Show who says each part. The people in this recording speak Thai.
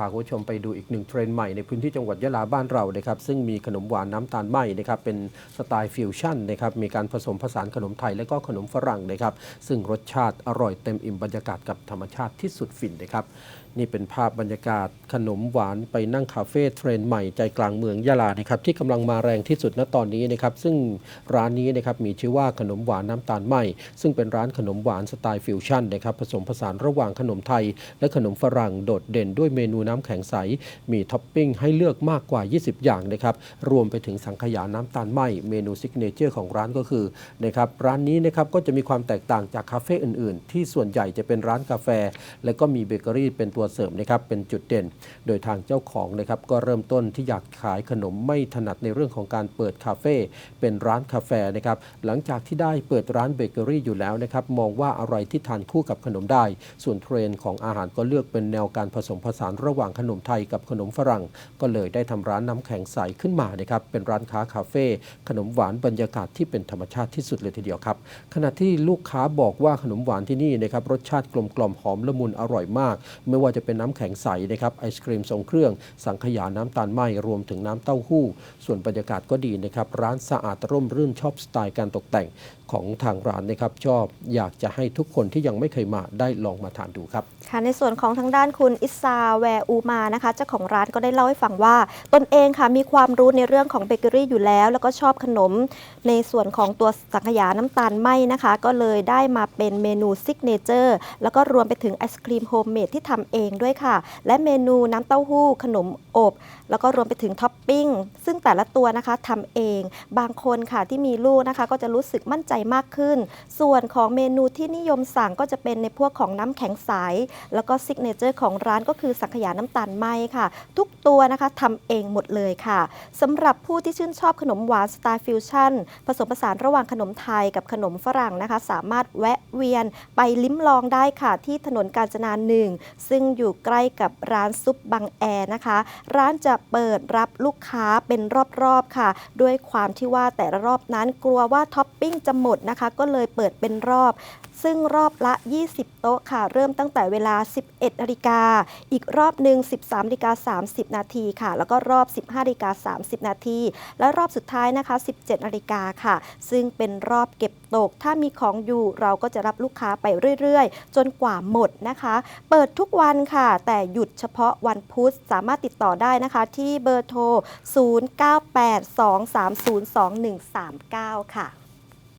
Speaker 1: พาคุณผู้ชมไปดูอีกหนึ่งเทรนด์ใหม่ในพื้นที่จังหวัดยะลาบ้านเรานะครับซึ่งมีขนมหวานน้ำตาลไหมนะครับเป็นสไตล์ฟิวชั่นนะครับมีการผสมผสานขนมไทยและก็ขนมฝรั่งนะครับซึ่งรสชาติอร่อยเต็มอิ่มบรรยากาศกับธรรมชาติที่สุดฟินนะครับนี่เป็นภาพบรรยากาศขนมหวานไปนั่งคาเฟ่เทรนด์ใหม่ใจกลางเมืองยะลานะครับที่กำลังมาแรงที่สุดณตอนนี้นะครับซึ่งร้านนี้นะครับมีชื่อว่าขนมหวานน้ำตาลไหมซึ่งเป็นร้านขนมหวานสไตล์ฟิวชั่นนะครับผสมผสานระหว่างขนมไทย และขนมฝรั่งโดดเด่นด้วยเมนูน้ำแข็งใส มีท็อปปิ้งให้เลือกมากกว่า 20 อย่างนะครับ รวมไปถึงสังขยาน้ำตาลไหมเมนูซิกเนเจอร์ของร้านก็คือนะครับร้านนี้นะครับก็จะมีความแตกต่างจากคาเฟ่อื่นๆ ที่ส่วนใหญ่จะเป็นร้านกาแฟ และก็มีเบเกอรี่เป็นตัวเสริมนะครับเป็นจุดเด่น โดยทางเจ้าของนะครับก็เริ่มต้นที่อยากขายขนมไม่ถนัดในเรื่องของการเปิดคาเฟ่เป็นร้านกาแฟนะครับหลังจากที่ได้เปิดร้านเบเกอรี่อยู่แล้วนะครับมองว่าอะไรที่ทานคู่กับขนมได้ ส่วนเทรนด์ของอาหารก็เลือกเป็นแนวการผสมผสานระหว่างว่างขนมไทยกับขนมฝรั่ง ก็เลยได้ทำร้านน้ำแข็งใสขึ้นมานะครับเป็นร้านค้าคาเฟ่ขนมหวานบรรยากาศที่เป็นธรรมชาติที่สุดเลยทีเดียวครับ ขณะที่ลูกค้าบอกว่าขนมหวานที่นี่นะครับรสชาติกลมกล่อมหอมละมุนอร่อยมาก ไม่ว่าจะเป็นน้ำแข็งใสนะครับไอศครีมทรงเครื่อง สังขยาน้ำตาลไหมรวมถึงน้ำเต้าหู้ ส่วนบรรยากาศก็ดีนะครับร้านสะอาดร่มรื่นชอบสไตล์การตกแต่ง ของทางร้านนะครับชอบอยากจะให้ทุกคนที่ยังไม่เคยมาได้ลองมาทานดูครับ
Speaker 2: ค่ะในส่วนของทางด้านคุณอิสาแวอูมานะคะเจ้าของร้านก็ได้เล่าให้ฟังว่า ตนเองค่ะมีความรู้ในเรื่องของเบเกอรี่อยู่แล้ว แล้วก็ชอบขนมในส่วนของตัวสังขยาน้ำตาลไหมนะคะ ก็เลยได้มาเป็นเมนูซิกเนเจอร์แล้วก็รวมไปถึงไอศครีมโฮมเมดที่ทำเองด้วยค่ะ และเมนูน้ำเต้าหู้ ขนมอบ แล้วก็รวมไปถึงท็อปปิ้งซึ่งแต่ละตัวนะคะทำเองบางคนค่ะที่มีลูกนะคะ ก็จะรู้สึกมั่นใจมากขึ้น ส่วนของเมนูที่นิยมสั่งก็จะเป็นในพวกของน้ำแข็งใส แล้วก็ซิกเนเจอร์ของร้านก็คือสังขยาน้ำตาลไหมค่ะ ทุกตัวนะคะทำเองหมดเลยค่ะสำหรับผู้ที่ชื่นชอบขนมหวานสไตล์ฟิวชั่น ผสมผสานระหว่างขนมไทยกับขนมฝรั่งนะคะ สามารถแวะเวียนไปลิ้มลองได้ค่ะ ที่ถนนกาญจนาหนึ่งซึ่งอยู่ใกล้กับร้านซุปบางแอนะคะ ร้านจะเปิดรับลูกค้าเป็นรอบๆค่ะ ด้วยความที่ว่าแต่ละรอบนั้นกลัวว่าท็อปปิ้งจะหมมดนะคะ ก็เลยเปิดเป็นรอบ ซึ่งรอบละ 20 โต๊ะค่ะ เริ่มตั้งแต่เวลา 11นาฬิกา อีกรอบหนึ่ง13นาฬิกา30 นาทีค่ะ แล้วก็รอบ 15นาฬิกา30 นาที และรอบสุดท้ายนะคะ 17นาฬิกาค่ะ ซึ่งเป็นรอบเก็บตก ถ้ามีของอยู่เราก็จะรับลูกค้าไปเรื่อยๆ จนกว่าหมดนะคะ เปิดทุกวันค่ะ แต่หยุดเฉพาะวันพุธสามารถติดต่อได้นะคะ ที่เบอร์โทร 0982302139 ค่ะ